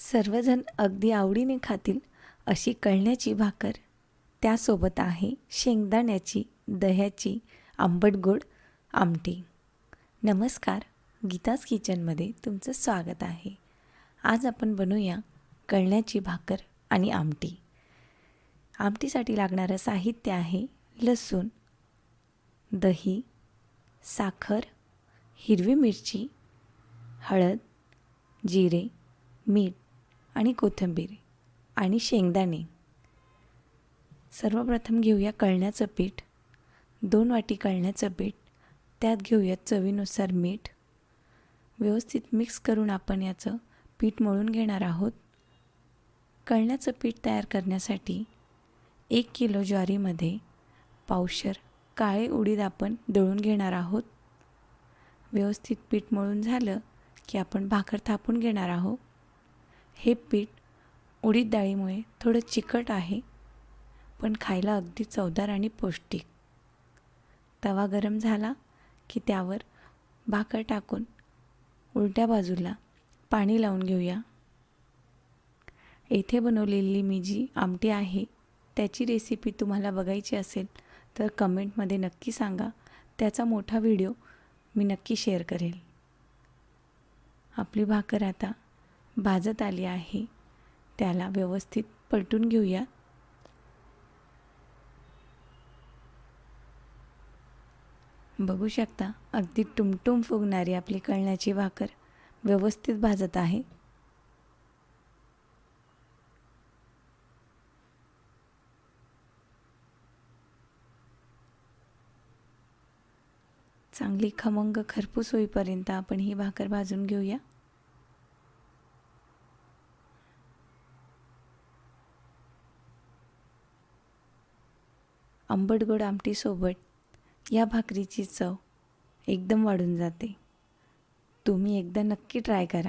सर्वजण अगदी आवडीने खातील अशी कळण्याची भाकर. त्यासोबत आहे शेंगदाण्याची दह्याची आंबट गोड आमटी. नमस्कार गीताज किचनमध्ये तुमचं स्वागत आहे. आज आपण बनवूया कळण्याची भाकर आणि आमटी. आमटीसाठी लागणारं साहित्य आहे लसूण दही साखर हिरवी मिरची हळद जिरे मीठ आणि कोथिंबीर आणि शेंगदाणे. सर्वप्रथम घेऊया कळण्याचं पीठ. दोन वाटी कळण्याचं पीठ. त्यात घेऊया चवीनुसार मीठ. व्यवस्थित मिक्स करून आपण याचं पीठ मळून घेणार आहोत. कळण्याचं पीठ तयार करण्यासाठी एक किलो ज्वारीमध्ये पावशर काळे उडीद आपण दळून घेणार आहोत. व्यवस्थित पीठ मळून झालं की आपण भाकर थापून घेणार आहोत. हे पीठ उडीद डाळीमुळे थोडं चिकट आहे पण खायला अगदी चवदार आणि पौष्टिक. तवा गरम झाला की त्यावर भाकर टाकून उलट्या बाजूला पाणी लावून घेऊया. येथे बनवलेली मी जी आमटी आहे त्याची रेसिपी तुम्हाला बघायची असेल तर कमेंटमध्ये नक्की सांगा. त्याचा मोठा व्हिडिओ मी नक्की शेअर करेल. आपली भाकर आता भाजत आली आहे. त्याला व्यवस्थित पलटून घेऊया. बघू शकता अगदी टुमटुम फुगणारी आपली कळण्याची भाकर व्यवस्थित भाजत आहे. चांगली खमंग खरपूस होईपर्यंत आपण ही भाकर भाजून घेऊया. आंबट गोड आमटीसोबत या भाकरीची चव एकदम वाढून जाते. तुम्ही एकदा नक्की ट्राय करा.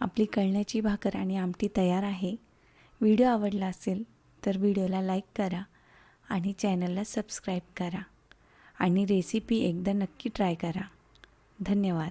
आपली कळण्याची भाकर आणि आमटी तयार आहे. व्हिडिओ आवडला असेल तर व्हिडिओला लाईक करा आणि चॅनलला सबस्क्राईब करा आणि रेसिपी एकदा नक्की ट्राय करा. धन्यवाद.